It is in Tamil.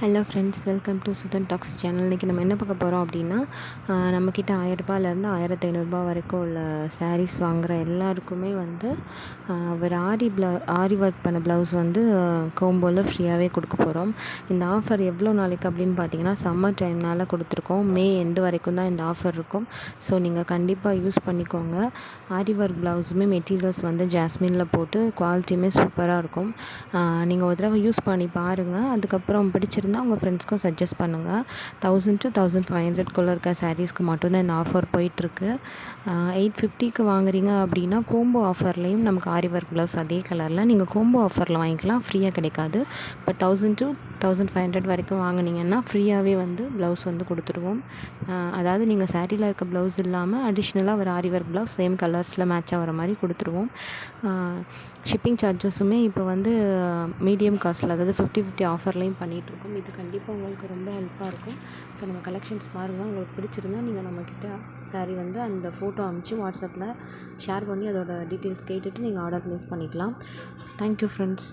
Hello friends welcome to Sudhan talks channel இன்றைக்கி நம்ம என்ன பார்க்க போகிறோம் அப்படின்னா நம்மக்கிட்ட ஆயிரரூபாலேருந்து ஆயிரத்தி ஐநூறுரூபா வரைக்கும் உள்ள சாரீஸ் வாங்குகிற எல்லாருக்குமே வந்து ஒரு ஆரி ப்ளவு ஆரி ஒர்க் பண்ண ப்ளவுஸ் வந்து கோம்போவில் ஃப்ரீயாகவே கொடுக்க போகிறோம் இந்த ஆஃபர் எவ்வளோ நாளைக்கு அப்படின்னு பார்த்தீங்கன்னா சம்மர் டைம்னால் கொடுத்துருக்கோம். மே எண்டு வரைக்கும் தான் இந்த ஆஃபர் இருக்கும். ஸோ நீங்கள் கண்டிப்பாக யூஸ் பண்ணிக்கோங்க. ஆரி ஒர்க் ப்ளவுஸுமே மெட்டீரியல்ஸ் வந்து ஜாஸ்மினில் போட்டு குவாலிட்டியுமே சூப்பராக இருக்கும். நீங்கள் ஒரு தடவை யூஸ் பண்ணி பாருங்கள் அதுக்கப்புறம் பிடிச்சிருந்தா உங்கள் ஃப்ரெண்ட்ஸ்க்கும் சஜஸ்ட் பண்ணுங்கள் தௌசண்ட் டு தௌசண்ட் ஃபைவ் ஹண்ட்ரட்குள்ளே இருக்க சாரீஸ்க்கு மட்டும்தான் இந்த ஆஃபர் போயிட்டுருக்கு. எயிட் ஃபிஃப்டிக்கு வாங்குறீங்க அப்படின்னா கோம்போ ஆஃபர்லேயும் நமக்கு ஆரி ஒர்க் ப்ளவுஸ் அதே கலரில் நீங்கள் கோம்போ ஆஃபரில் வாங்கிக்கலாம். ஃப்ரீயாக கிடைக்காது. But thousand to thousand five hundred வரைக்கும் வாங்குனீங்கன்னா ஃப்ரீயாகவே வந்து ப்ளவுஸ் வந்து கொடுத்துருவோம் அதாவது நீங்கள் சேரீயில் இருக்க ப்ளவுஸ் இல்லாமல் அடிஷ்னலாக ஒரு ஆரி ஒர்க் ப்ளவுஸ் சேம் கலர்ஸில் மேட்ச் ஆகிற மாதிரி கொடுத்துருவோம் ஷிப்பிங் சார்ஜஸுமே இப்போ வந்து மீடியம் காஸ்ட்டில் அதாவது ஃபிஃப்டி ஃபிஃப்டி ஆஃபர்லேயும் பண்ணிகிட்ருக்கோம் இது கண்டிப்பாக உங்களுக்கு ரொம்ப ஹெல்ப்பாக இருக்கும். ஸோ நம்ம கலெக்ஷன்ஸ் பாருங்கள் உங்களுக்கு பிடிச்சிருந்தா நீங்கள் நம்மக்கிட்ட சாரீ வந்து அந்த ஃபோட்டோ அனுப்பிச்சு வாட்ஸ்அப்பில் ஷேர் பண்ணி அதோட டீட்டெயில்ஸ் கேட்டுட்டு நீங்கள் ஆர்டர் ப்ளேஸ் பண்ணிக்கலாம். Thank you friends